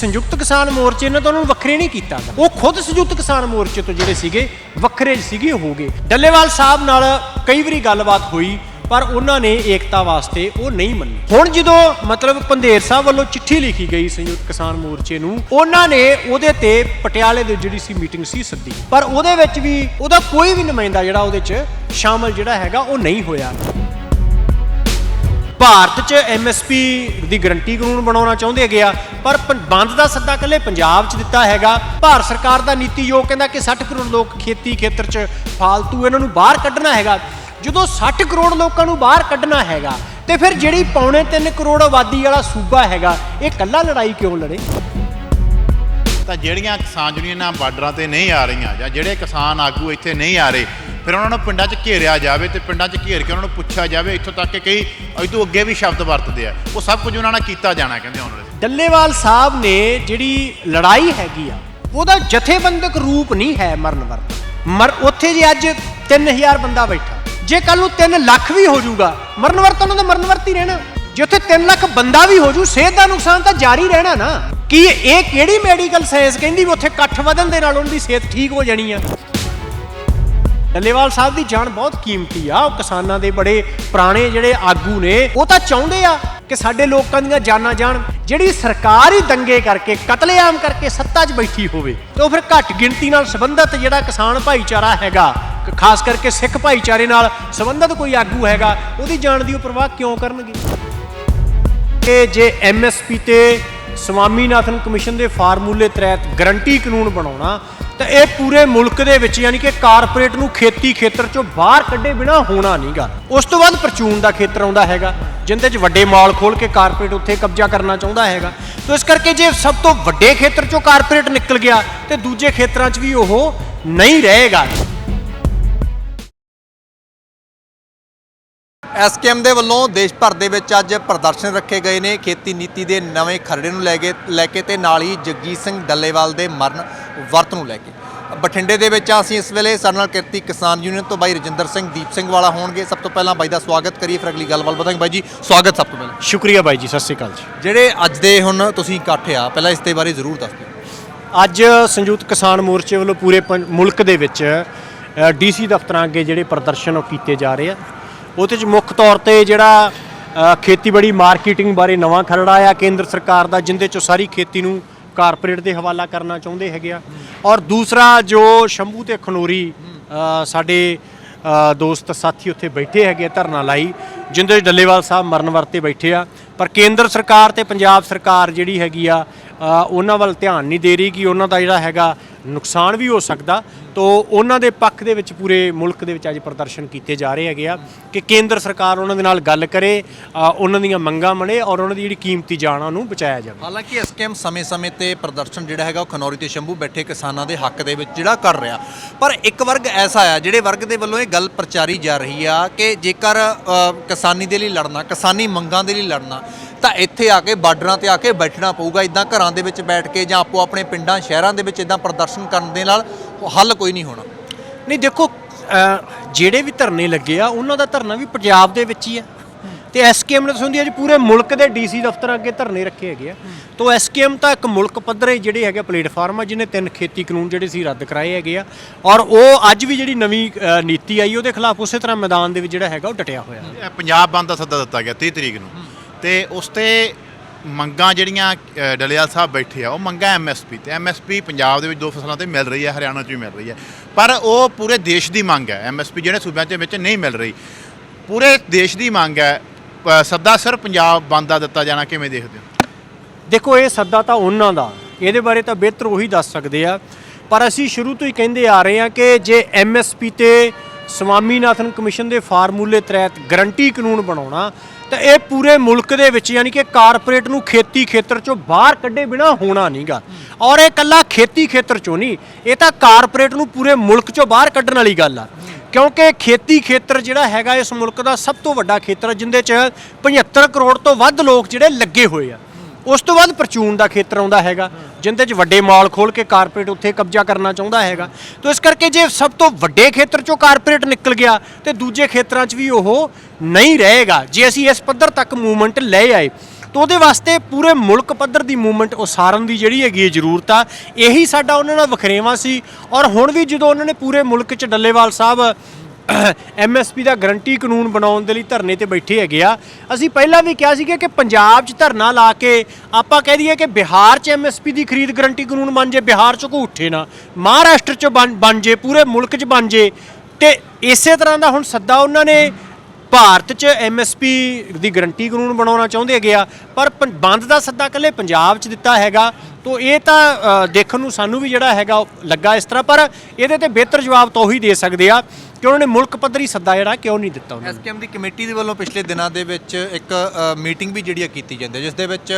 ਸੰਯੁਕਤ ਕਿਸਾਨ ਮੋਰਚੇ ਨੇ ਤਾਂ ਉਹਨਾਂ ਨੂੰ ਵੱਖਰੇ ਨਹੀਂ ਕੀਤਾ ਉਹ ਖੁਦ ਸੰਯੁਕਤ ਕਿਸਾਨ ਮੋਰਚੇ ਤੋਂ ਜਿਹੜੇ ਸੀਗੇ, ਵੱਖਰੇ ਸੀਗੇ ਹੋ ਗਏ। ਡੱਲੇਵਾਲ ਸਾਹਿਬ ਨਾਲ ਕਈ ਵਾਰੀ ਗੱਲਬਾਤ ਹੋਈ, ਪਰ ਉਹਨਾਂ ਨੇ ਏਕਤਾ ਵਾਸਤੇ ਉਹ ਨਹੀਂ ਮੰਨੀ। ਹੁਣ ਜਦੋਂ ਮਤਲਬ ਪੰਧੇਰ ਸਾਹਿਬ ਵੱਲੋਂ ਚਿੱਠੀ ਲਿਖੀ ਗਈ ਸੰਯੁਕਤ ਕਿਸਾਨ ਮੋਰਚੇ ਨੂੰ, ਉਹਨਾਂ ਨੇ ਉਹਦੇ ਤੇ ਪਟਿਆਲੇ ਦੇ ਜਿਹੜੀ ਸੀ ਮੀਟਿੰਗ ਸੀ ਸੱਦੀ। ਪਰ ਉਹਦੇ ਵਿੱਚ ਵੀ ਉਹਦਾ ਕੋਈ ਵੀ ਨੁਮਾਇੰਦਾ ਜਿਹੜਾ ਉਹਦੇ 'ਚ ਸ਼ਾਮਲ ਜਿਹੜਾ ਹੈਗਾ, ਉਹ ਨਹੀਂ ਹੋਇਆ। ਭਾਰਤ 'ਚ ਐਮਐਸਪੀ ਦੀ ਗਰੰਟੀ ਕਾਨੂੰਨ ਬਣਾਉਣਾ ਚਾਹੁੰਦੇ ਹੈਗੇ ਆ, ਪਰ ਬੰਦ ਦਾ ਸੱਦਾ ਕੱਲੇ ਪੰਜਾਬ 'ਚ ਦਿੱਤਾ ਹੈਗਾ। ਭਾਰਤ ਸਰਕਾਰ ਦਾ ਨੀਤੀ ਯੋਗ ਕਹਿੰਦਾ ਕਿ 60 ਕਰੋੜ ਲੋਕ ਖੇਤੀ ਖੇਤਰ 'ਚ ਫਾਲਤੂ ਇਹਨਾਂ ਨੂੰ ਬਾਹਰ ਕੱਢਣਾ ਹੈਗਾ। ਜਦੋਂ 60 ਕਰੋੜ ਲੋਕਾਂ ਨੂੰ ਬਾਹਰ ਕੱਢਣਾ ਹੈਗਾ, ਤੇ ਫਿਰ ਜਿਹੜੀ ਪੌਣੇ 3 ਕਰੋੜ ਆਬਾਦੀ ਵਾਲਾ ਸੂਬਾ ਹੈਗਾ, ਇਹ ਕੱਲਾ ਲੜਾਈ ਕਿਉਂ ਲੜੇ? ਤਾਂ ਜਿਹੜੀਆਂ ਕਿਸਾਨ ਯੂਨੀਅਨਾਂ ਬਾਰਡਰਾਂ ਤੇ ਨਹੀਂ ਆ ਰਹੀਆਂ ਜਾਂ ਜਿਹੜੇ ਕਿਸਾਨ ਆਗੂ ਇੱਥੇ ਨਹੀਂ ਆ ਰਹੇ ਫਿਰ ਉਹਨਾਂ ਨੂੰ ਪਿੰਡਾਂ 'ਚ ਘੇਰਿਆ ਜਾਵੇ ਤੇ ਪਿੰਡਾਂ 'ਚ ਘੇਰ ਕੇ ਉਹਨਾਂ ਨੂੰ ਪੁੱਛਿਆ ਜਾਵੇ, ਇੱਥੋਂ ਤੱਕ ਕਿ ਕਈ ਇਦੋਂ ਅੱਗੇ ਵੀ ਸ਼ਬਦ ਵਰਤਦੇ ਆ। ਉਹ ਸਭ ਕੁਝ ਉਹਨਾਂ ਨਾਲ ਕੀਤਾ ਜਾਣਾ, ਕਹਿੰਦੇ ਆਉਣ ਵਾਲੇ ਡੱਲੇਵਾਲ ਸਾਹਿਬ ਨੇ ਜਿਹੜੀ ਲੜਾਈ ਹੈਗੀ ਆ, ਉਹਦਾ ਜਥੇਬੰਦਕ ਰੂਪ ਨਹੀਂ ਹੈ ਮਰਨ ਵਰਤ। ਮਰ, ਉੱਥੇ ਜੇ ਅੱਜ 3000 ਬੰਦਾ ਬੈਠਾ, ਜੇ ਕੱਲ ਨੂੰ 3 ਲੱਖ ਵੀ ਹੋ ਜਾਊਗਾ, ਮਰਨ ਵਰਤ ਉਹਨਾਂ ਦਾ ਮਰਨ ਵਰਤ ਹੀ ਰਹਿਣਾ। ਜੇ ਉੱਥੇ 3 ਲੱਖ ਬੰਦਾ ਵੀ ਹੋ ਜੂ ਸਿਹਤ ਦਾ ਨੁਕਸਾਨ ਤਾਂ ਜਾਰੀ ਰਹਿਣਾ ਨਾ। ਕੀ ਇਹ ਕਿਹੜੀ ਮੈਡੀਕਲ ਸਾਇੰਸ ਕਹਿੰਦੀ ਵੀ ਉੱਥੇ ਇਕੱਠ ਵਧਣ ਦੇ ਨਾਲ ਉਹਨਾਂ ਦੀ ਸਿਹਤ ਠੀਕ ਹੋ ਜਾਣੀ ਆ? ਡੱਲੇਵਾਲ ਸਾਹਿਬ ਦੀ ਜਾਨ ਬਹੁਤ ਕੀਮਤੀ ਆ। ਉਹ ਕਿਸਾਨਾਂ ਦੇ ਬੜੇ ਪੁਰਾਣੇ ਜਿਹੜੇ ਆਗੂ ਨੇ, ਉਹ ਤਾਂ ਚਾਹੁੰਦੇ ਆ ਕਿ ਸਾਡੇ ਲੋਕਾਂ ਦੀਆਂ ਜਾਨਾਂ ਜਾਣ, ਜਿਹੜੀ ਸਰਕਾਰ ਹੀ ਦੰਗੇ ਕਰਕੇ, ਕਤਲੇਆਮ ਕਰਕੇ ਸੱਤਾ 'ਚ ਬੈਠੀ ਹੋਵੇ। ਤੇ ਉਹ ਫਿਰ ਘੱਟ ਗਿਣਤੀ ਨਾਲ ਸੰਬੰਧਤ ਜਿਹੜਾ ਕਿਸਾਨ ਭਾਈਚਾਰਾ ਹੈਗਾ ਖਾਸ ਕਰਕੇ ਸਿੱਖ ਭਾਈਚਾਰੇ ਨਾਲ ਸੰਬੰਧਤ ਕੋਈ ਆਗੂ ਹੈਗਾ, ਉਹਦੀ ਜਾਨ ਦੀ ਉਹ ਪਰਵਾਹ ਕਿਉਂ ਕਰਨਗੇ? ਕਿ ਜੇ ਐਮਐਸਪੀ ਤੇ ਸਵਾਮੀਨਾਥਨ ਕਮਿਸ਼ਨ ਦੇ ਫਾਰਮੂਲੇ ਤਹਿਤ ਗਰੰਟੀ ਕਾਨੂੰਨ ਬਣਾਉਣਾ ਤਾਂ ਇਹ ਪੂਰੇ ਮੁਲਕ ਦੇ ਵਿੱਚ ਯਾਨੀ ਕਿ ਕਾਰਪੋਰੇਟ ਨੂੰ ਖੇਤੀ ਖੇਤਰ ਚੋਂ ਬਾਹਰ ਕੱਢੇ ਬਿਨਾ ਹੋਣਾ ਨਹੀਂਗਾ ਉਸ ਤੋਂ ਬਾਅਦ ਪਰਚੂਨ ਦਾ ਖੇਤਰ ਆਉਂਦਾ ਹੈਗਾ, ਜਿੰਦੇ 'ਚ ਵੱਡੇ ਮਾਲ ਖੋਲ ਕੇ ਕਾਰਪੋਰੇਟ ਉੱਥੇ ਕਬਜ਼ਾ ਕਰਨਾ ਚਾਹੁੰਦਾ ਹੈਗਾ। ਤਾਂ ਇਸ ਕਰਕੇ ਜੇ ਸਭ ਤੋਂ ਵੱਡੇ ਖੇਤਰ ਚੋਂ ਕਾਰਪੋਰੇਟ ਨਿਕਲ ਗਿਆ, ਤੇ ਦੂਜੇ ਖੇਤਰਾਂ 'ਚ ਵੀ ਉਹ ਨਹੀਂ ਰਹੇਗਾ। ਐਸਕੇਐਮ ਦੇ ਵੱਲੋਂ ਦੇਸ਼ ਭਰ ਦੇ ਵਿੱਚ ਅੱਜ ਪ੍ਰਦਰਸ਼ਨ ਰੱਖੇ ਗਏ ਨੇ। ਖੇਤੀ ਨੀਤੀ ਦੇ ਨਵੇਂ ਖਰੜੇ ਨੂੰ ਲੈ ਕੇ ਲੈ ਕੇ ਤੇ ਨਾਲ ਹੀ ਜਗਜੀਤ ਸਿੰਘ ਡੱਲੇਵਾਲ ਦੇ ਮਰਨ ਵਰਤ ਨੂੰ ਲੈ ਕੇ। ਬਠਿੰਡੇ ਦੇ ਵਿੱਚ ਅਸੀਂ ਇਸ ਵੇਲੇ ਸਾਡੇ ਨਾਲ ਕਿਰਤੀ ਕਿਸਾਨ ਯੂਨੀਅਨ ਤੋਂ ਬਾਈ ਰਜਿੰਦਰ ਸਿੰਘ ਦੀਪ ਸਿੰਘ ਵਾਲਾ ਹੋਣਗੇ। ਸਭ ਤੋਂ ਪਹਿਲਾਂ ਬਾਈ ਦਾ ਸਵਾਗਤ ਕਰੀਏ ਫਿਰ ਅਗਲੀ ਗੱਲਬਾਤ ਵਧਾਂਗੇ। ਬਾਈ ਜੀ ਸਵਾਗਤ ਸਭ ਤੋਂ ਪਹਿਲਾਂ। ਸ਼ੁਕਰੀਆ ਬਾਈ ਜੀ ਸਤਿ ਸ਼੍ਰੀ ਅਕਾਲ ਜੀ। ਜਿਹੜੇ ਅੱਜ ਦੇ ਹੁਣ ਤੁਸੀਂ ਇਕੱਠ ਆ ਪਹਿਲਾਂ ਇਸ ਦੇ ਬਾਰੇ ਜ਼ਰੂਰ ਦੱਸ ਦਿਓ। ਅੱਜ ਸੰਯੁਕਤ ਕਿਸਾਨ ਮੋਰਚੇ ਵੱਲੋਂ ਪੂਰੇ ਮੁਲਕ ਦੇ ਵਿੱਚ ਡੀਸੀ ਦਫ਼ਤਰਾਂ ਅੱਗੇ ਜਿਹੜੇ ਪ੍ਰਦਰਸ਼ਨ ਉਹ ਕੀਤੇ ਜਾ ਰਹੇ ਆ। ਉਹਦੇ 'ਚ ਮੁੱਖ ਤੌਰ ਤੇ ਜਿਹੜਾ ਖੇਤੀਬਾੜੀ ਮਾਰਕੀਟਿੰਗ ਬਾਰੇ ਨਵਾਂ ਖਰੜਾ ਆ ਕੇਂਦਰ ਸਰਕਾਰ ਦਾ, ਜਿੰਦੇ ਚੋਂ ਸਾਰੀ ਖੇਤੀ ਨੂੰ ਕਾਰਪੋਰੇਟ ਦੇ ਹਵਾਲਾ ਕਰਨਾ ਚਾਹੁੰਦੇ ਹੈਗੇ ਆ। ਔਰ ਦੂਸਰਾ ਜੋ ਸ਼ੰਭੂ ਤੇ ਖਨੋਰੀ ਸਾਡੇ ਦੋਸਤ ਸਾਥੀ ਉੱਥੇ ਬੈਠੇ ਹੈਗੇ ਆ ਧਰਨਾ ਲਾਈ, ਜਿੰਦੇ 'ਚ ਡੱਲੇਵਾਲ ਸਾਹਿਬ ਮਰਨ ਵਰਤੇ ਬੈਠੇ ਆ। ਪਰ ਕੇਂਦਰ ਸਰਕਾਰ ਤੇ ਪੰਜਾਬ ਸਰਕਾਰ ਜਿਹੜੀ ਹੈਗੀ ਆ ਉਹਨਾਂ ਵੱਲ ਧਿਆਨ ਨਹੀਂ ਦੇ ਰਹੀ ਕਿ ਉਹਨਾਂ ਦਾ ਜਿਹੜਾ ਹੈਗਾ ਨੁਕਸਾਨ ਵੀ ਹੋ ਸਕਦਾ। ਤੋ ਉਹਨਾਂ ਦੇ ਪੱਖ ਦੇ ਵਿੱਚ ਪੂਰੇ ਮੁਲਕ ਦੇ ਵਿੱਚ ਅੱਜ ਪ੍ਰਦਰਸ਼ਨ ਕੀਤੇ ਜਾ ਰਹੇ ਹੈਗੇ ਆ ਕਿ ਕੇਂਦਰ ਸਰਕਾਰ ਉਹਨਾਂ ਦੇ ਨਾਲ ਗੱਲ ਕਰੇ ਉਹਨਾਂ ਦੀਆਂ ਮੰਗਾਂ ਮਣੇ ਔਰ ਉਹਨਾਂ ਦੀ ਜਿਹੜੀ ਕੀਮਤੀ ਜਾਨਾਂ ਉਹਨੂੰ ਬਚਾਇਆ ਜਾਵੇ। ਹਾਲਾਂਕਿ ਇਸ ਐਸਕੇਐਮ ਸਮੇਂ-ਸਮੇਂ ਤੇ ਪ੍ਰਦਰਸ਼ਨ ਜਿਹੜਾ ਹੈਗਾ ਉਹ ਖਨੌਰੀ ਤੇ ਸ਼ੰਭੂ ਬੈਠੇ ਕਿਸਾਨਾਂ ਦੇ ਹੱਕ ਦੇ ਵਿੱਚ ਜਿਹੜਾ ਕਰ ਰਿਹਾ। ਪਰ ਇੱਕ ਵਰਗ ਐਸਾ ਆ, ਜਿਹੜੇ ਵਰਗ ਦੇ ਵੱਲੋਂ ਇਹ ਗੱਲ ਪ੍ਰਚਾਰੀ ਜਾ ਰਹੀ ਆ ਕਿ ਜੇਕਰ ਕਿਸਾਨੀ ਦੇ ਲਈ ਲੜਨਾ, ਕਿਸਾਨੀ ਮੰਗਾਂ ਦੇ ਲਈ ਲੜਨਾ ਤਾਂ ਇੱਥੇ ਆ ਕੇ ਬਾਰਡਰਾਂ ਤੇ ਆ ਕੇ ਬੈਠਣਾ ਪਊਗਾ। ਇਦਾਂ ਘਰਾਂ ਦੇ ਵਿੱਚ ਬੈਠ ਕੇ ਜਾਂ ਆਪੋ ਆਪਣੇ ਪਿੰਡਾਂ ਸ਼ਹਿਰਾਂ ਦੇ ਵਿੱਚ ਇਦਾਂ ਪ੍ਰਦਰਸ਼ਨ ਕਰਨ ਦੇ ਨਾਲ ਹੱਲ ਕੋਈ ਨਹੀਂ ਹੋਣਾ। ਨਹੀਂ ਦੇਖੋ ਜਿਹੜੇ ਵੀ ਧਰਨੇ ਲੱਗੇ ਆ ਉਹਨਾਂ ਦਾ ਧਰਨਾ ਵੀ ਪੰਜਾਬ ਦੇ ਵਿੱਚ ਹੀ ਆ। ਤੇ ਐਸਕੇਐਮ ਨੇ ਸੁਣਦੀ ਅੱਜ ਪੂਰੇ ਮੁਲਕ ਦੇ ਡੀਸੀ ਦਫ਼ਤਰਾਂ ਅੱਗੇ ਧਰਨੇ ਰੱਖੇ ਹੈਗੇ ਆ। ਤੋਂ ਐਸਕੇਐਮ ਤਾਂ ਇੱਕ ਮੁਲਕ ਪੱਧਰੇ ਜਿਹੜੇ ਹੈਗੇ ਪਲੇਟਫਾਰਮ ਆ ਜਿਹਨੇ ਤਿੰਨ ਖੇਤੀ ਕਾਨੂੰਨ ਜਿਹੜੇ ਸੀ ਰੱਦ ਕਰਾਏ ਹੈਗੇ ਆ। ਔਰ ਉਹ ਅੱਜ ਵੀ ਜਿਹੜੀ ਨਵੀਂ ਨੀਤੀ ਆਈ ਉਹਦੇ ਖਿਲਾਫ ਉਸੇ ਤਰ੍ਹਾਂ ਮੈਦਾਨ ਦੇ ਵਿੱਚ ਜਿਹੜਾ ਹੈਗਾ ਉਹ ਡਟਿਆ ਹੋਇਆ। ਪੰਜਾਬ ਬੰਦ ਦਾ ਸੱਦਾ ਦਿੱਤਾ ਗਿਆ 30 ਤਰੀਕ ਨੂੰ। ਤੇ ਉਸ ਤੇ ਮੰਗਾਂ ਜਿਹੜੀਆਂ ਅ, ਡਲਿਆਲ ਸਾਹਿਬ ਬੈਠੇ ਆ ਉਹ ਮੰਗਾਂ ਐਮਐਸਪੀ ਤੇ। ਐਮਐਸਪੀ ਪੰਜਾਬ ਦੇ ਵਿੱਚ ਦੋ ਫਸਲਾਂ ਤੇ ਮਿਲ ਰਹੀ ਹੈ ਹਰਿਆਣਾ 'ਚ ਵੀ ਮਿਲ ਰਹੀ ਹੈ। ਪਰ ਉਹ ਪੂਰੇ ਦੇਸ਼ ਦੀ ਮੰਗ ਹੈ। ਐਮਐਸਪੀ ਜਿਹੜੇ ਸੂਬਿਆਂ 'ਚ ਵਿੱਚ ਨਹੀਂ ਮਿਲ ਰਹੀ। ਪੂਰੇ ਦੇਸ਼ ਦੀ ਮੰਗ ਹੈ ਸੱਦਾ ਸਿਰ ਪੰਜਾਬ ਬੰਦ ਦਿੱਤਾ ਜਾਣਾ ਕਿਵੇਂ ਦੇਖਦੇ ਹੋ? ਦੇਖੋ ਇਹ ਸੱਦਾ ਤਾਂ ਉਹਨਾਂ ਦਾ। ਇਹਦੇ ਬਾਰੇ ਤਾਂ ਬਿਹਤਰ ਉਹੀ ਦੱਸ ਸਕਦੇ ਆ। ਪਰ ਅਸੀਂ ਸ਼ੁਰੂ ਤੋਂ ਹੀ ਕਹਿੰਦੇ ਆ ਰਹੇ ਹਾਂ ਕਿ ਜੇ ਐਮਐਸਪੀ ਤੇ ਸਵਾਮੀਨਾਥਨ ਕਮਿਸ਼ਨ ਦੇ ਫਾਰਮੂਲੇ ਤਹਿਤ ਗਰੰਟੀ ਕਾਨੂੰਨ ਬਣਾਉਣਾ ਤਾਂ ਇਹ ਪੂਰੇ ਮੁਲਕ ਦੇ ਵਿੱਚ ਯਾਨੀ ਕਿ ਕਾਰਪੋਰੇਟ ਨੂੰ ਖੇਤੀ ਖੇਤਰ ਚੋਂ ਬਾਹਰ ਕੱਢੇ ਬਿਨਾ ਹੋਣਾ ਨਹੀਂਗਾ। ਔਰ ਇਹ ਕੱਲਾ ਖੇਤੀ ਖੇਤਰ ਚੋਂ ਨਹੀਂ, ਇਹ ਤਾਂ ਕਾਰਪੋਰੇਟ ਨੂੰ ਪੂਰੇ ਮੁਲਕ ਚੋਂ ਬਾਹਰ ਕੱਢਣ ਵਾਲੀ ਗੱਲ ਆ। ਕਿਉਂਕਿ ਖੇਤੀ ਖੇਤਰ ਜਿਹੜਾ ਹੈਗਾ ਇਸ ਮੁਲਕ ਦਾ ਸਭ ਤੋਂ ਵੱਡਾ ਖੇਤਰ ਹੈ ਜਿੰਦੇ ਚ 75 ਕਰੋੜ ਤੋਂ ਵੱਧ ਲੋਕ ਜਿਹੜੇ ਲੱਗੇ ਹੋਏ ਆ। ਉਸ ਤੋਂ ਬਾਅਦ ਪਰਚੂਨ ਦਾ ਖੇਤਰ ਆਉਂਦਾ ਹੈਗਾ, ਜਿੰਦੇ 'ਚ ਵੱਡੇ ਮਾਲ ਖੋਲ ਕੇ ਕਾਰਪੋਰੇਟ ਉੱਥੇ ਕਬਜ਼ਾ ਕਰਨਾ ਚਾਹੁੰਦਾ ਹੈਗਾ। ਤਾਂ ਇਸ ਕਰਕੇ ਜੇ ਸਭ ਤੋਂ ਵੱਡੇ ਖੇਤਰ 'ਚੋਂ ਕਾਰਪੋਰੇਟ ਨਿਕਲ ਗਿਆ, ਤੇ ਦੂਜੇ ਖੇਤਰਾਂ 'ਚ ਵੀ ਉਹ ਨਹੀਂ ਰਹੇਗਾ। ਜੇ ਅਸੀਂ ਇਸ ਪੱਧਰ ਤੱਕ ਮੂਵਮੈਂਟ ਲੈ ਆਏ, ਤਾਂ ਉਹਦੇ ਵਾਸਤੇ ਪੂਰੇ ਮੁਲਕ ਪੱਧਰ ਦੀ ਮੂਵਮੈਂਟ ਉਸਾਰਨ ਦੀ ਜਿਹੜੀ ਹੈਗੀ ਹੈ ਜ਼ਰੂਰਤ ਆ, ਇਹੀ ਸਾਡਾ ਉਹਨਾਂ ਨਾਲ ਵਖਰੇਵਾਂ ਸੀ। ਔਰ ਹੁਣ ਵੀ ਜਦੋਂ ਉਹਨਾਂ ਨੇ ਪੂਰੇ ਮੁਲਕ 'ਚ ਡੱਲੇਵਾਲ ਸਾਹਿਬ ਐਮਐਸਪੀ ਦਾ ਗਰੰਟੀ ਕਾਨੂੰਨ ਬਣਾਉਣ ਦੇ ਲਈ ਧਰਨੇ ਤੇ ਬੈਠੇ ਹੈਗੇ ਆ। ਅਸੀਂ ਪਹਿਲਾਂ ਵੀ ਕਿਹਾ ਸੀਗਾ ਕਿ ਪੰਜਾਬ 'ਚ ਧਰਨਾ ਲਾ ਕੇ ਆਪਾਂ ਕਹਿ ਦਈਏ ਕਿ ਬਿਹਾਰ 'ਚ ਐਮਐਸਪੀ ਦੀ ਖਰੀਦ ਗਰੰਟੀ ਕਾਨੂੰਨ ਬਣ ਜੇ, ਬਿਹਾਰ 'ਚ ਕੋਈ ਉੱਠੇ ਨਾ, ਮਹਾਰਾਸ਼ਟਰ 'ਚ ਬਣ ਬਣ ਜੇ, ਪੂਰੇ ਮੁਲਕ 'ਚ ਬਣ ਜੇ। ਤੇ ਇਸੇ ਤਰ੍ਹਾਂ ਦਾ ਹੁਣ ਸੱਦਾ ਉਹਨਾਂ ਨੇ ਭਾਰਤ 'ਚ ਐਮਐਸਪੀ ਦੀ ਗਰੰਟੀ ਕਾਨੂੰਨ ਬਣਾਉਣਾ ਚਾਹੁੰਦੇ ਹੈਗੇ ਆ। ਪਰ ਪੰ- ਬੰਦ ਦਾ ਸੱਦਾ ਇਕੱਲੇ ਪੰਜਾਬ 'ਚ ਦਿੱਤਾ ਹੈਗਾ। ਤੋ ਇਹ ਤਾਂ ਦੇਖਣ ਨੂੰ ਸਾਨੂੰ ਵੀ ਜਿਹੜਾ ਹੈਗਾ ਲੱਗਾ ਇਸ ਤਰ੍ਹਾਂ। ਪਰ ਇਹਦੇ ਤੇ ਬਿਹਤਰ ਜਵਾਬ ਤੋਂ ਉਹੀ ਦੇ ਸਕਦੇ ਆ। ਕਿ ਉਹਨਾਂ ਨੇ ਮੁਲਕ ਪੱਧਰੀ ਸੱਦਾ ਜਿਹੜਾ ਕਿਉਂ ਨਹੀਂ ਦਿੱਤਾ ਉਹਨਾਂ ਨੂੰ? ਐਸਕੇਐਮ ਦੀ ਕਮੇਟੀ ਦੇ ਵੱਲੋਂ ਪਿਛਲੇ ਦਿਨਾਂ ਦੇ ਵਿੱਚ ਇੱਕ ਮੀਟਿੰਗ ਵੀ ਜਿਹੜੀ ਆ ਕੀਤੀ ਜਾਂਦੀ ਹੈ ਜਿਸ ਦੇ ਵਿੱਚ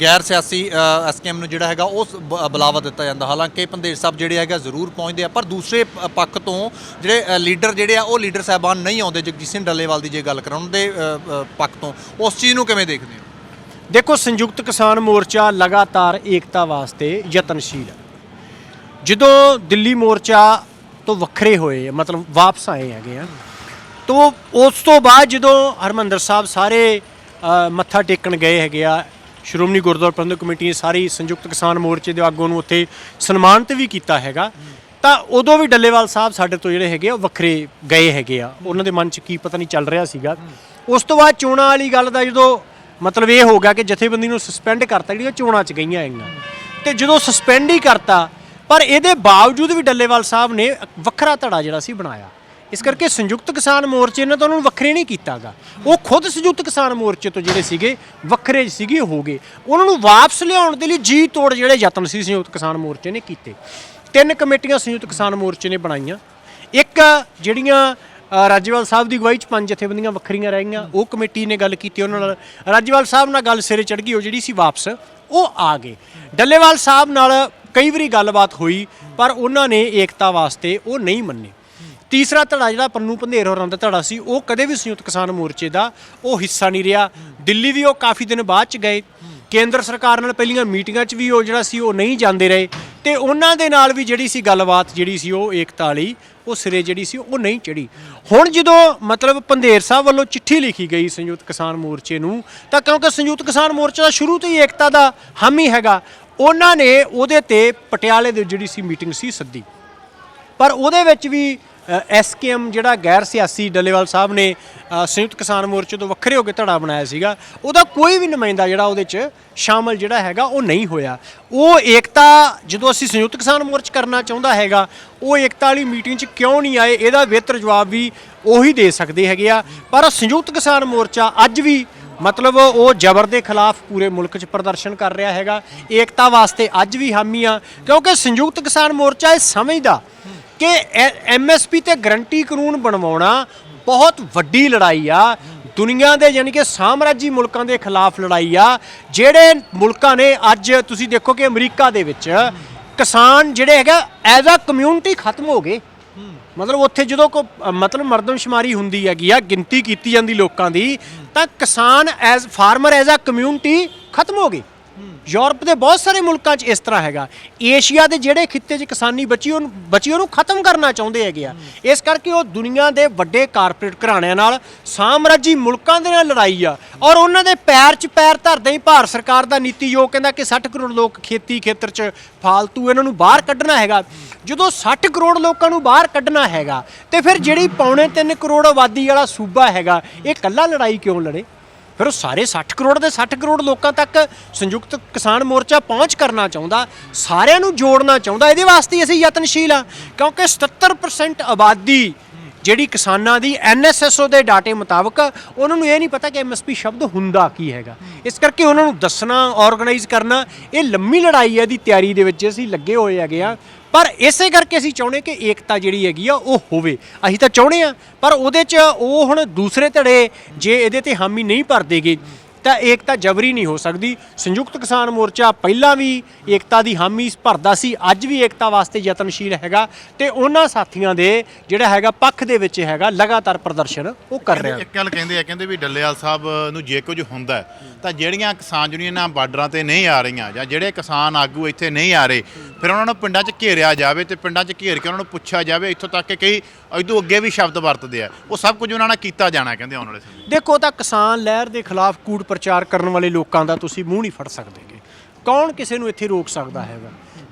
ਗੈਰ ਸਿਆਸੀ ਐਸਕੇਐਮ ਨੂੰ ਜਿਹੜਾ ਹੈਗਾ ਉਸ ਬ- ਬੁਲਾਵਾ ਦਿੱਤਾ ਜਾਂਦਾ। ਹਾਲਾਂਕਿ ਪੰਦੇਰ ਸਾਹਿਬ ਜਿਹੜੇ ਹੈਗਾ ਜ਼ਰੂਰ ਪਹੁੰਚਦੇ ਆ ਪਰ ਦੂਸਰੇ ਪੱਖ ਤੋਂ ਜਿਹੜੇ ਲੀਡਰ ਜਿਹੜੇ ਆ ਉਹ ਲੀਡਰ ਸਾਹਿਬਾਨ ਨਹੀਂ ਆਉਂਦੇ। ਜਗਜੀਤ ਸਿੰਘ ਡੱਲੇਵਾਲ ਦੀ ਜੇ ਗੱਲ ਕਰਾਂ ਉਹਨਾਂ ਦੇ ਪੱਖ ਤੋਂ। ਉਸ ਚੀਜ਼ ਨੂੰ ਕਿਵੇਂ ਦੇਖਦੇ ਹੋ? ਦੇਖੋ ਸੰਯੁਕਤ ਕਿਸਾਨ ਮੋਰਚਾ ਲਗਾਤਾਰ ਏਕਤਾ ਵਾਸਤੇ ਯਤਨਸ਼ੀਲ ਹੈ। ਜਦੋਂ ਦਿੱਲੀ ਮੋਰਚਾ ਤੋਂ ਵੱਖਰੇ ਹੋਏ ਮਤਲਬ ਵਾਪਸ ਆਏ ਹੈਗੇ ਆ। ਤੋਂ ਉਸ ਤੋਂ ਬਾਅਦ ਜਦੋਂ ਹਰਮੰਦਰ ਸਾਹਿਬ ਸਾਰੇ ਮੱਥਾ ਟੇਕਣ ਗਏ ਹੈਗੇ ਆ, ਸ਼੍ਰੋਮਣੀ ਗੁਰਦੁਆਰਾ ਪ੍ਰਬੰਧਕ ਕਮੇਟੀ ਨੇ ਸਾਰੀ ਸੰਯੁਕਤ ਕਿਸਾਨ ਮੋਰਚੇ ਦੇ ਆਗੂਆਂ ਨੂੰ ਉੱਥੇ ਸਨਮਾਨਿਤ ਵੀ ਕੀਤਾ ਹੈਗਾ। ਤਾਂ ਉਦੋਂ ਵੀ ਡੱਲੇਵਾਲ ਸਾਹਿਬ ਸਾਡੇ ਤੋਂ ਜਿਹੜੇ ਹੈਗੇ ਆ, ਉਹ ਵੱਖਰੇ ਗਏ ਹੈਗੇ ਆ। ਉਹਨਾਂ ਦੇ ਮਨ 'ਚ ਕੀ ਪਤਾ ਨਹੀਂ ਚੱਲ ਰਿਹਾ ਸੀਗਾ। ਉਸ ਤੋਂ ਬਾਅਦ ਚੋਣਾਂ ਵਾਲੀ ਗੱਲ ਦਾ ਜਦੋਂ ਮਤਲਬ ਇਹ ਹੋ ਗਿਆ ਕਿ ਜਥੇਬੰਦੀ ਨੂੰ ਸਸਪੈਂਡ ਕਰਤਾ, ਜਿਹੜੀਆਂ ਚੋਣਾਂ 'ਚ ਗਈਆਂ ਹੈਗੀਆਂ ਤੇ ਜਦੋਂ ਸਸਪੈਂਡ ਹੀ ਕਰਤਾ ਪਰ ਇਹਦੇ ਬਾਵਜੂਦ ਵੀ ਡੱਲੇਵਾਲ ਸਾਹਿਬ ਨੇ ਵੱਖਰਾ ਧੜਾ ਜਿਹੜਾ ਸੀ ਬਣਾਇਆ। ਇਸ ਕਰਕੇ ਸੰਯੁਕਤ ਕਿਸਾਨ ਮੋਰਚੇ ਨੇ ਤਾਂ ਉਹਨਾਂ ਨੂੰ ਵੱਖਰੇ ਨਹੀਂ ਕੀਤਾਗਾ। ਉਹ ਖੁਦ ਸੰਯੁਕਤ ਕਿਸਾਨ ਮੋਰਚੇ ਤੋਂ ਜਿਹੜੇ ਸੀਗੇ ਵੱਖਰੇ ਸੀਗੇ ਹੋ ਗਏ। ਉਹਨਾਂ ਨੂੰ ਵਾਪਸ ਲਿਆਉਣ ਦੇ ਲਈ ਜੀ ਤੋੜ ਜਿਹੜੇ ਯਤਨ ਸੀ ਸੰਯੁਕਤ ਕਿਸਾਨ ਮੋਰਚੇ ਨੇ ਕੀਤੇ। ਤਿੰਨ ਕਮੇਟੀਆਂ ਸੰਯੁਕਤ ਕਿਸਾਨ ਮੋਰਚੇ ਨੇ ਬਣਾਈਆਂ। ਇੱਕ ਜਿਹੜੀਆਂ ਅ, ਰਾਜੇਵਾਲ ਸਾਹਿਬ ਦੀ ਅਗਵਾਈ ਚ ਪੰਜ ਜਥੇਬੰਦੀਆਂ ਵੱਖਰੀਆਂ ਰਹਿ ਗਈਆਂ। ਉਹ ਕਮੇਟੀ ਨੇ ਗੱਲ ਕੀਤੀ ਉਹਨਾਂ ਨਾਲ ਰਾਜੇਵਾਲ ਸਾਹਿਬ ਨਾਲ ਗੱਲ ਸਿਰੇ ਚੜ ਗਈ ਉਹ ਜਿਹੜੀ ਸੀ ਵਾਪਸ ਉਹ ਆ ਗਏ। ਡੱਲੇਵਾਲ ਸਾਹਿਬ ਨਾਲ ਕਈ ਵਾਰੀ ਗੱਲਬਾਤ ਹੋਈ, ਪਰ ਉਹਨਾਂ ਨੇ ਏਕਤਾ ਵਾਸਤੇ ਉਹ ਨਹੀਂ ਮੰਨੇ। ਤੀਸਰਾ ਧੜਾ ਜਿਹੜਾ ਪੰਨੂ ਪੰਧੇਰ ਹੋਰਾਂ ਦਾ ਧੜਾ ਸੀ, ਉਹ ਕਦੇ ਵੀ ਸੰਯੁਕਤ ਕਿਸਾਨ ਮੋਰਚੇ ਦਾ ਉਹ ਹਿੱਸਾ ਨਹੀਂ ਰਿਹਾ। ਦਿੱਲੀ ਵੀ ਉਹ ਕਾਫੀ ਦਿਨ ਬਾਅਦ ਚ ਗਏ। ਕੇਂਦਰ ਸਰਕਾਰ ਨਾਲ ਪਹਿਲੀਆਂ ਮੀਟਿੰਗਾਂ 'ਚ ਵੀ ਉਹ ਜਿਹੜਾ ਸੀ, ਉਹ ਨਹੀਂ ਜਾਂਦੇ ਰਹੇ। ਤੇ ਉਹਨਾਂ ਦੇ ਨਾਲ ਵੀ ਜਿਹੜੀ ਸੀ ਗੱਲਬਾਤ ਜਿਹੜੀ ਸੀ, ਉਹ ਏਕਤਾ ਵਾਲੀ, ਉਹ ਸਿਰੇ ਜਿਹੜੀ ਸੀ, ਉਹ ਨਹੀਂ ਚੜੀ ਹੁਣ ਜਦੋਂ ਮਤਲਬ ਪੰਧੇਰ ਸਾਹਿਬ ਵੱਲੋਂ ਚਿੱਠੀ ਲਿਖੀ ਗਈ ਸੰਯੁਕਤ ਕਿਸਾਨ ਮੋਰਚੇ ਨੂੰ, ਤਾਂ ਕਿਉਂਕਿ ਸੰਯੁਕਤ ਕਿਸਾਨ ਮੋਰਚਾ ਦਾ ਸ਼ੁਰੂ ਤੋਂ ਹੀ ਏਕਤਾ ਦਾ ਹਾਮੀ ਹੈਗਾ ਉਹਨਾਂ ਨੇ ਉਹਦੇ ਤੇ ਪਟਿਆਲੇ ਦੇ ਜਿਹੜੀ ਸੀ ਮੀਟਿੰਗ ਸੀ ਸੱਦੀ। ਪਰ ਉਹਦੇ ਵਿੱਚ ਵੀ ਐਸਕੇਐਮ ਜਿਹੜਾ ਗੈਰ ਸਿਆਸੀ ਡੱਲੇਵਾਲ ਸਾਹਿਬ ਨੇ ਸੰਯੁਕਤ ਕਿਸਾਨ ਮੋਰਚੇ ਤੋਂ ਵੱਖਰੇ ਹੋ ਕੇ ਧੜਾ ਬਣਾਇਆ ਸੀਗਾ, ਉਹਦਾ ਕੋਈ ਵੀ ਨੁਮਾਇੰਦਾ ਜਿਹੜਾ ਉਹਦੇ 'ਚ ਸ਼ਾਮਲ ਜਿਹੜਾ ਹੈਗਾ, ਉਹ ਨਹੀਂ ਹੋਇਆ। ਉਹ ਏਕਤਾ, ਜਦੋਂ ਅਸੀਂ ਸੰਯੁਕਤ ਕਿਸਾਨ ਮੋਰਚ ਕਰਨਾ ਚਾਹੁੰਦਾ ਹੈਗਾ, ਉਹ ਏਕਤਾ ਵਾਲੀ ਮੀਟਿੰਗ 'ਚ ਕਿਉਂ ਨਹੀਂ ਆਏ? ਇਹਦਾ ਬਿਹਤਰ ਜਵਾਬ ਵੀ ਉਹੀ ਦੇ ਸਕਦੇ ਹੈਗੇ ਆ। ਪਰ ਸੰਯੁਕਤ ਕਿਸਾਨ ਮੋਰਚਾ ਅੱਜ ਵੀ ਮਤਲਬ ਉਹ ਜ਼ਬਰ ਦੇ ਖਿਲਾਫ ਪੂਰੇ ਮੁਲਕ 'ਚ ਪ੍ਰਦਰਸ਼ਨ ਕਰ ਰਿਹਾ ਹੈਗਾ। ਏਕਤਾ ਵਾਸਤੇ ਅੱਜ ਵੀ ਹਾਮੀ ਆ, ਕਿਉਂਕਿ ਸੰਯੁਕਤ ਕਿਸਾਨ ਮੋਰਚਾ ਇਹ ਸਮਝਦਾ ਕਿ ਐਮਐਸਪੀ ਤੇ ਗਰੰਟੀ ਕਾਨੂੰਨ ਬਣਵਾਉਣਾ ਬਹੁਤ ਵੱਡੀ ਲੜਾਈ ਆ। ਦੁਨੀਆ ਦੇ ਯਾਨੀ ਕਿ ਸਾਮਰਾਜੀ ਮੁਲਕਾਂ ਦੇ ਖਿਲਾਫ ਲੜਾਈ ਆ। ਜਿਹੜੇ ਮੁਲਕਾਂ ਨੇ ਅੱਜ ਤੁਸੀਂ ਦੇਖੋ ਕਿ ਅਮਰੀਕਾ ਦੇ ਵਿੱਚ ਕਿਸਾਨ ਜਿਹੜੇ ਹੈਗਾ ਐਜ਼ ਅ ਕਮਿਊਨਿਟੀ ਖਤਮ ਹੋ ਗਏ। ਮਤਲਬ ਉੱਥੇ ਜਦੋਂ ਕੋ ਮਤਲਬ ਮਰਦਮਸ਼ੁਮਾਰੀ ਹੁੰਦੀ ਹੈਗੀ ਆ, ਗਿਣਤੀ ਕੀਤੀ ਜਾਂਦੀ ਲੋਕਾਂ ਦੀ, ਤਾਂ ਕਿਸਾਨ as farmer as a community ਖਤਮ ਹੋ ਗਈ। ਯੂਰਪ ਦੇ ਬਹੁਤ ਸਾਰੇ ਮੁਲਕਾਂ 'ਚ ਇਸ ਤਰ੍ਹਾਂ ਹੈਗਾ। ਏਸ਼ੀਆ ਦੇ ਜਿਹੜੇ ਖਿੱਤੇ 'ਚ ਕਿਸਾਨੀ ਬਚੀ ਉਹਨੂੰ ਬਚੀ ਉਹਨੂੰ ਖਤਮ ਕਰਨਾ ਚਾਹੁੰਦੇ ਹੈਗੇ ਆ। ਇਸ ਕਰਕੇ ਉਹ ਦੁਨੀਆ ਦੇ ਵੱਡੇ ਕਾਰਪੋਰੇਟ ਘਰਾਣਿਆਂ ਨਾਲ ਸਾਮਰਾਜੀ ਮੁਲਕਾਂ ਦੇ ਨਾਲ ਲੜਾਈ ਆ। ਔਰ ਉਹਨਾਂ ਦੇ ਪੈਰ 'ਚ ਪੈਰ ਧਰਦੇ ਹੀ ਭਾਰਤ ਸਰਕਾਰ ਦਾ ਨੀਤੀ ਯੋਗ ਕਹਿੰਦਾ ਕਿ 60 ਕਰੋੜ ਲੋਕ ਖੇਤੀ ਖੇਤਰ 'ਚ ਫਾਲਤੂ ਇਹਨਾਂ ਨੂੰ ਬਾਹਰ ਕੱਢਣਾ ਹੈਗਾ। ਜਦੋਂ 60 ਕਰੋੜ ਲੋਕਾਂ ਨੂੰ ਬਾਹਰ ਕੱਢਣਾ ਹੈਗਾ, ਤੇ ਫਿਰ ਜਿਹੜੀ ਪੌਣੇ 3 ਕਰੋੜ ਆਬਾਦੀ ਵਾਲਾ ਸੂਬਾ ਹੈਗਾ, ਇਹ ਕੱਲਾ ਲੜਾਈ ਕਿਉਂ ਲੜੇ? ਫਿਰ ਉਹ ਸਾਰੇ 60 ਕਰੋੜ ਦੇ 60 ਕਰੋੜ ਲੋਕਾਂ ਤੱਕ ਸੰਯੁਕਤ ਕਿਸਾਨ ਮੋਰਚਾ ਪਹੁੰਚ ਕਰਨਾ ਚਾਹੁੰਦਾ, ਸਾਰਿਆਂ ਨੂੰ ਜੋੜਨਾ ਚਾਹੁੰਦਾ, ਇਹਦੇ ਵਾਸਤੇ ਅਸੀਂ ਯਤਨਸ਼ੀਲ ਆ ਕਿਉਂਕਿ 77% ਆਬਾਦੀ ਜਿਹੜੀ ਕਿਸਾਨਾਂ ਦੀ ਐਨਐਸਐਸਓ ਦੇ ਡਾਟੇ ਮੁਤਾਬਕ, ਉਹਨਾਂ ਨੂੰ ਇਹ ਨਹੀਂ ਪਤਾ ਕਿ ਐਮਐਸਪੀ ਸ਼ਬਦ ਹੁੰਦਾ ਕੀ ਹੈਗਾ। ਇਸ ਕਰਕੇ ਉਹਨਾਂ ਨੂੰ ਦੱਸਣਾ ਆਰਗੇਨਾਈਜ਼ ਕਰਨਾ, ਇਹ ਲੰਮੀ ਲੜਾਈ ਹੈ ਦੀ ਤਿਆਰੀ ਦੇ ਵਿੱਚ, ਅਸੀਂ ਲੱਗੇ ਹੋਏ ਹੈਗੇ ਆ ਪਰ ਇਸੇ ਕਰਕੇ ਅਸੀਂ ਚਾਹੁੰਦੇ ਕਿ ਏਕਤਾ ਜਿਹੜੀ ਹੈਗੀ ਆ, ਉਹ ਹੋਵੇ। ਅਸੀਂ ਤਾਂ ਚਾਹੁੰਦੇ ਆ ਪਰ ਉਹਦੇ 'ਚ ਉਹ ਹੁਣ ਦੂਸਰੇ ਧੜੇ ਜੇ ਇਹਦੇ ਤੇ ਹਾਮੀ ਨਹੀਂ ਭਰਦੇਗੇ ਤਾਂ ਏਕਤਾ ਜਬਰੀ ਨਹੀਂ ਹੋ ਸਕਦੀ। ਸੰਯੁਕਤ ਕਿਸਾਨ ਮੋਰਚਾ ਪਹਿਲਾਂ ਵੀ ਏਕਤਾ ਦੀ ਹਾਮੀ ਭਰਦਾ ਸੀ ਅੱਜ ਵੀ ਏਕਤਾ ਵਾਸਤੇ ਯਤਨਸ਼ੀਲ ਹੈਗਾ ਤੇ ਉਹਨਾਂ ਸਾਥੀਆਂ ਦੇ ਜਿਹੜਾ ਹੈਗਾ ਪੱਖ ਦੇ ਵਿੱਚ ਹੈਗਾ ਲਗਾਤਾਰ ਪ੍ਰਦਰਸ਼ਨ ਉਹ ਕਰ ਰਿਹਾ। ਇੱਕ ਗੱਲ ਕਹਿੰਦੇ ਆ ਕਹਿੰਦੇ ਵੀ ਡੱਲੇਵਾਲ ਸਾਹਿਬ ਨੂੰ ਜੇ ਕੁਝ ਹੁੰਦਾ ਤਾਂ ਜਿਹੜੀਆਂ ਕਿਸਾਨ ਯੂਨੀਅਨਾਂ ਬਾਰਡਰਾਂ ਤੇ ਨਹੀਂ ਆ ਰਹੀਆਂ ਜਾਂ ਜਿਹੜੇ ਕਿਸਾਨ ਆਗੂ ਇੱਥੇ ਨਹੀਂ ਆ ਰਹੇ ਫਿਰ ਉਹਨਾਂ ਨੂੰ ਪਿੰਡਾਂ 'ਚ ਘੇਰਿਆ ਜਾਵੇ ਤੇ ਪਿੰਡਾਂ 'ਚ ਘੇਰ ਕੇ ਉਹਨਾਂ ਨੂੰ ਪੁੱਛਿਆ ਜਾਵੇ ਇੱਥੋਂ ਤੱਕ ਕਿ ਕਈ ਇਦੋਂ ਅੱਗੇ ਵੀ ਸ਼ਬਦ ਵਰਤਦੇ ਆ। ਉਹ ਸਭ ਕੁਝ ਉਹਨਾਂ ਨਾਲ ਕੀਤਾ ਜਾਣਾ ਕਹਿੰਦੇ ਆਉਣ ਵਾਲੇ ਸਮੇਂ। ਦੇਖੋ ਤਾਂ ਕਿਸਾਨ ਲਹਿਰ ਦੇ ਖਿਲਾਫ ਕੂੜ ਪ੍ਰਚਾਰ ਕਰਨ ਵਾਲੇ ਲੋਕਾਂ ਦਾ ਤੁਸੀਂ ਮੂੰਹ ਨਹੀਂ ਫੜ ਸਕਦੇਗੇ। ਕੌਣ ਕਿਸੇ ਨੂੰ ਇੱਥੇ ਰੋਕ ਸਕਦਾ ਹੈਗਾ?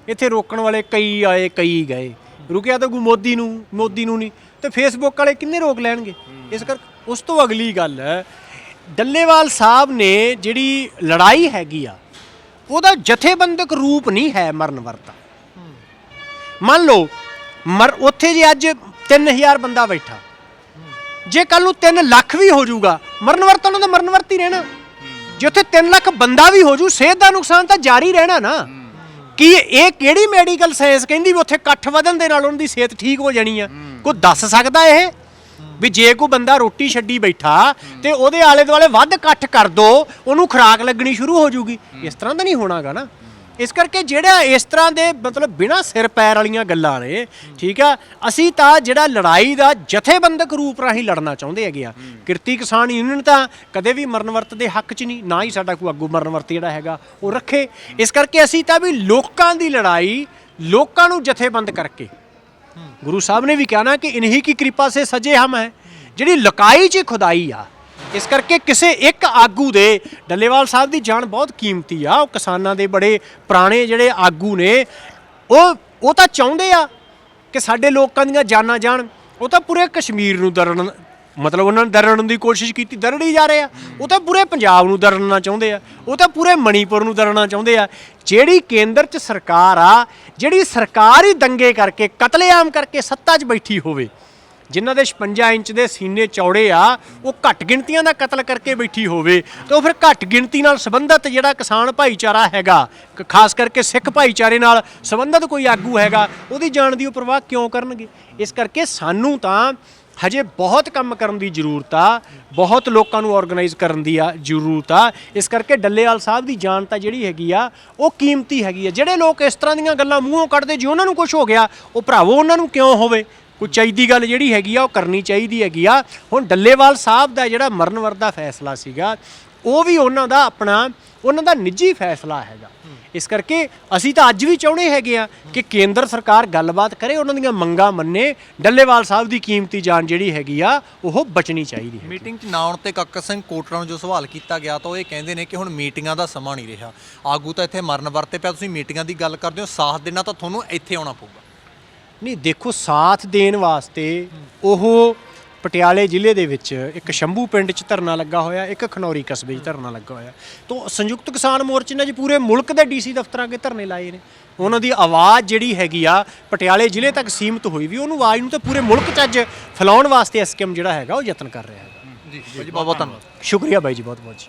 ਇੱਥੇ ਰੋਕਣ ਵਾਲੇ ਕਈ ਆਏ, ਕਈ ਗਏ। ਰੁਕਿਆ ਤਾਂ ਕੋਈ ਮੋਦੀ ਨੂੰ ਮੋਦੀ ਨੂੰ ਨਹੀਂ। ਤੇ ਫੇਸਬੁੱਕ ਵਾਲੇ ਕਿੰਨੇ ਰੋਕ ਲੈਣਗੇ? ਇਸ ਕਰ, ਉਸ ਤੋਂ ਅਗਲੀ ਗੱਲ ਡੱਲੇਵਾਲ ਸਾਹਿਬ ਨੇ ਜਿਹੜੀ ਲੜਾਈ ਹੈਗੀ ਆ, ਉਹਦਾ ਜਥੇਬੰਦਕ ਰੂਪ ਨਹੀਂ ਹੈ ਮਰਨ ਵਰਤਾ। ਮੰਨ ਲਓ, ਮਰ, ਉੱਥੇ ਜੇ ਅੱਜ 3000 ਬੰਦਾ ਬੈਠਾ, ਜੇ ਕੱਲ ਨੂੰ 3 ਲੱਖ ਵੀ ਹੋ ਜਾਊਗਾ, ਮਰਨ ਵਰਤ ਉਹਨਾਂ ਦਾ ਮਰਨ ਵਰਤ ਹੀ ਰਹਿਣਾ। ਜੇ ਉੱਥੇ 3 ਲੱਖ ਬੰਦਾ ਵੀ ਹੋ ਜੂ ਸਿਹਤ ਦਾ ਨੁਕਸਾਨ ਤਾਂ ਜਾਰੀ ਰਹਿਣਾ ਨਾ। ਕੀ ਇਹ ਕਿਹੜੀ ਮੈਡੀਕਲ ਸਾਇੰਸ ਕਹਿੰਦੀ ਵੀ ਉੱਥੇ ਇਕੱਠ ਵਧਣ ਦੇ ਨਾਲ ਉਹਨਾਂ ਦੀ ਸਿਹਤ ਠੀਕ ਹੋ ਜਾਣੀ ਆ? ਕੋਈ ਦੱਸ ਸਕਦਾ ਇਹ? ਵੀ ਜੇ ਕੋਈ ਬੰਦਾ ਰੋਟੀ ਛੱਡੀ ਬੈਠਾ ਤੇ ਉਹਦੇ ਆਲੇ ਦੁਆਲੇ ਵੱਧ ਇਕੱਠ ਕਰ ਦੋ, ਉਹਨੂੰ ਖੁਰਾਕ ਲੱਗਣੀ ਸ਼ੁਰੂ ਹੋ ਜਾਊਗੀ ਇਸ ਤਰ੍ਹਾਂ ਤਾਂ ਨਹੀਂ ਹੋਣਾਗਾ ਨਾ। ਇਸ ਕਰਕੇ ਜਿਹੜਾ ਇਸ ਤਰ੍ਹਾਂ ਦੇ ਮਤਲਬ ਬਿਨਾਂ ਸਿਰ ਪੈਰ ਵਾਲੀਆਂ ਗੱਲਾਂ ਨੇ, ਠੀਕ ਆ, ਅਸੀਂ ਤਾਂ ਜਿਹੜਾ ਲੜਾਈ ਦਾ ਜਥੇਬੰਦਕ ਰੂਪ ਰਾਹੀਂ ਲੜਨਾ ਚਾਹੁੰਦੇ ਹੈਗੇ ਆ। ਕਿਰਤੀ ਕਿਸਾਨ ਯੂਨੀਅਨ ਤਾਂ ਕਦੇ ਵੀ ਮਰਨ ਵਰਤ ਦੇ ਹੱਕ 'ਚ ਨਹੀਂ, ਨਾ ਹੀ ਸਾਡਾ ਕੋਈ ਆਗੂ ਮਰਨ ਵਰਤ ਜਿਹੜਾ ਹੈਗਾ, ਉਹ ਰੱਖੇ। ਇਸ ਕਰਕੇ ਅਸੀਂ ਤਾਂ ਵੀ ਲੋਕਾਂ ਦੀ ਲੜਾਈ, ਲੋਕਾਂ ਨੂੰ ਜਥੇਬੰਦ ਕਰਕੇ। ਗੁਰੂ ਸਾਹਿਬ ਨੇ ਵੀ ਕਿਹਾ ਨਾ ਕਿ ਇਨਹੀ ਕੀ ਕਿਰਪਾ ਸੇ ਸਜੇ ਹਮ ਹੈ। ਜਿਹੜੀ ਲਕਾਈ 'ਚ ਖੁਦਾਈ ਆ ਇਸ ਕਰਕੇ ਕਿਸੇ ਇੱਕ ਆਗੂ ਦੇ ਡੱਲੇਵਾਲ ਸਾਹਿਬ ਦੀ ਜਾਨ ਬਹੁਤ ਕੀਮਤੀ ਆ। ਉਹ ਕਿਸਾਨਾਂ ਦੇ ਬੜੇ ਪੁਰਾਣੇ ਜਿਹੜੇ ਆਗੂ ਨੇ, ਉਹ ਉਹ ਤਾਂ ਚਾਹੁੰਦੇ ਆ ਕਿ ਸਾਡੇ ਲੋਕਾਂ ਦੀਆਂ ਜਾਨਾਂ ਜਾਣ। ਉਹ ਤਾਂ ਪੂਰੇ ਕਸ਼ਮੀਰ ਨੂੰ ਦਰਨ, ਮਤਲਬ ਉਹਨਾਂ ਨੇ ਦਰੜਨ ਦੀ ਕੋਸ਼ਿਸ਼ ਕੀਤੀ, ਦਰੜੀ ਜਾ ਰਹੇ ਆ। ਉਹ ਤਾਂ ਪੂਰੇ ਪੰਜਾਬ ਨੂੰ ਦਰੜਨਾ ਚਾਹੁੰਦੇ ਆ। ਉਹ ਤਾਂ ਪੂਰੇ ਮਣੀਪੁਰ ਨੂੰ ਦਰੜਨਾ ਚਾਹੁੰਦੇ ਆ। ਜਿਹੜੀ ਕੇਂਦਰ 'ਚ ਸਰਕਾਰ ਆ, ਜਿਹੜੀ ਸਰਕਾਰ ਹੀ ਦੰਗੇ ਕਰਕੇ, ਕਤਲੇਆਮ ਕਰਕੇ ਸੱਤਾ 'ਚ ਬੈਠੀ ਹੋਵੇ ਜਿਨ੍ਹਾਂ ਦੇ 56 ਇੰਚ ਦੇ ਸੀਨੇ ਚੌੜੇ ਆ, ਉਹ ਘੱਟ ਗਿਣਤੀਆਂ ਦਾ ਕਤਲ ਕਰਕੇ ਬੈਠੀ ਹੋਵੇ ਤਾਂ ਉਹ ਫਿਰ ਘੱਟ ਗਿਣਤੀ ਨਾਲ ਸੰਬੰਧਿਤ ਜਿਹੜਾ ਕਿਸਾਨ ਭਾਈਚਾਰਾ ਹੈਗਾ ਖਾਸ ਕਰਕੇ ਸਿੱਖ ਭਾਈਚਾਰੇ ਨਾਲ ਸੰਬੰਧਿਤ ਕੋਈ ਆਗੂ ਹੈਗਾ, ਉਹਦੀ ਜਾਣ ਦੀ ਉਹ ਪਰਵਾਹ ਕਿਉਂ ਕਰਨਗੇ? ਇਸ ਕਰਕੇ ਸਾਨੂੰ ਤਾਂ ਹਜੇ ਬਹੁਤ ਕੰਮ ਕਰਨ ਦੀ ਜ਼ਰੂਰਤ ਆ, ਬਹੁਤ ਲੋਕਾਂ ਨੂੰ ਆਰਗੇਨਾਈਜ਼ ਕਰਨ ਦੀ ਆ ਜ਼ਰੂਰਤ ਆ। ਇਸ ਕਰਕੇ ਡੱਲੇਵਾਲ ਸਾਹਿਬ ਦੀ ਜਾਨ ਤਾਂ ਜਿਹੜੀ ਹੈਗੀ ਆ, ਉਹ ਕੀਮਤੀ ਹੈਗੀ ਆ। ਜਿਹੜੇ ਲੋਕ ਇਸ ਤਰ੍ਹਾਂ ਦੀਆਂ ਗੱਲਾਂ ਮੂੰਹੋਂ ਕੱਢਦੇ ਜੇ ਉਹਨਾਂ ਨੂੰ ਕੁਝ ਹੋ ਗਿਆ, ਉਹ ਭਰਾਵੋ ਉਹਨਾਂ ਨੂੰ ਕਿਉਂ ਹੋਵੇ? ਕੁਚਾਈ ਦੀ ਗੱਲ ਜਿਹੜੀ ਹੈਗੀ ਆ, ਉਹ ਕਰਨੀ ਚਾਹੀਦੀ ਹੈਗੀ ਆ। ਹੁਣ ਡੱਲੇਵਾਲ ਸਾਹਿਬ ਦਾ ਜਿਹੜਾ ਮਰਨ ਵਰਦਾ ਫੈਸਲਾ ਸੀਗਾ, ਉਹ ਵੀ ਉਹਨਾਂ ਦਾ ਆਪਣਾ, ਉਹਨਾਂ ਦਾ ਨਿੱਜੀ ਫੈਸਲਾ ਹੈਗਾ। ਇਸ ਕਰਕੇ ਅਸੀਂ ਤਾਂ ਅੱਜ ਵੀ ਚਾਹੁੰਦੇ ਹੈਗੇ ਆ ਕਿ ਕੇਂਦਰ ਸਰਕਾਰ ਗੱਲਬਾਤ ਕਰੇ, ਉਹਨਾਂ ਦੀਆਂ ਮੰਗਾਂ ਮੰਨੇ, ਡੱਲੇਵਾਲ ਸਾਹਿਬ ਦੀ ਕੀਮਤੀ ਜਾਨ ਜਿਹੜੀ ਹੈਗੀ ਆ, ਉਹ ਬਚਣੀ ਚਾਹੀਦੀ ਹੈ। ਮੀਟਿੰਗ 'ਚ ਨਾ ਆਉਣ ਤੇ ਕੱਕਰ ਸਿੰਘ ਕੋਟਰਾ ਨੂੰ ਜੋ ਸਵਾਲ ਕੀਤਾ ਗਿਆ ਤਾਂ ਉਹ ਇਹ ਕਹਿੰਦੇ ਨੇ ਕਿ ਹੁਣ ਮੀਟਿੰਗਾਂ ਦਾ ਸਮਾਂ ਨਹੀਂ ਰਿਹਾ। ਆਗੂ ਤਾਂ ਇੱਥੇ ਮਰਨ ਵਰਤੇ ਪਿਆ, ਤੁਸੀਂ ਮੀਟਿੰਗਾਂ ਦੀ ਗੱਲ ਕਰਦੇ ਹੋ, ਸਾਥ ਦੇਣਾ ਤਾਂ ਤੁਹਾਨੂੰ ਇੱਥੇ ਆਉਣਾ ਪਊਗਾ। ਨਹੀਂ ਦੇਖੋ ਸਾਥ ਦੇਣ ਵਾਸਤੇ ਉਹ ਪਟਿਆਲੇ ਜ਼ਿਲ੍ਹੇ ਦੇ ਵਿੱਚ ਇੱਕ ਸ਼ੰਭੂ ਪਿੰਡ 'ਚ ਧਰਨਾ ਲੱਗਾ ਹੋਇਆ ਇੱਕ ਖਨੌਰੀ ਕਸਬੇ 'ਚ ਧਰਨਾ ਲੱਗਾ ਹੋਇਆ। ਤੋਂ ਸੰਯੁਕਤ ਕਿਸਾਨ ਮੋਰਚੇ ਨੇ ਜੀ ਪੂਰੇ ਮੁਲਕ ਦੇ ਡੀਸੀ ਦਫ਼ਤਰਾਂ ਅੱਗੇ ਧਰਨੇ ਲਾਏ ਨੇ। ਉਹਨਾਂ ਦੀ ਆਵਾਜ਼ ਜਿਹੜੀ ਹੈਗੀ ਆ ਪਟਿਆਲੇ ਜ਼ਿਲ੍ਹੇ ਤੱਕ ਸੀਮਤ ਹੋਈ ਵੀ ਉਹਨੂੰ ਆਵਾਜ਼ ਨੂੰ ਤਾਂ ਪੂਰੇ ਮੁਲਕ 'ਚ ਅੱਜ ਫੈਲਾਉਣ ਵਾਸਤੇ ਐਸਕੇਐਮ ਜਿਹੜਾ ਹੈਗਾ ਉਹ ਯਤਨ ਕਰ ਰਿਹਾ ਹੈਗਾ। ਜੀ ਬਹੁਤ ਬਹੁਤ ਧੰਨਵਾਦ। ਸ਼ੁਕਰੀਆ ਬਾਈ ਜੀ ਬਹੁਤ ਬਹੁਤ ਜੀ।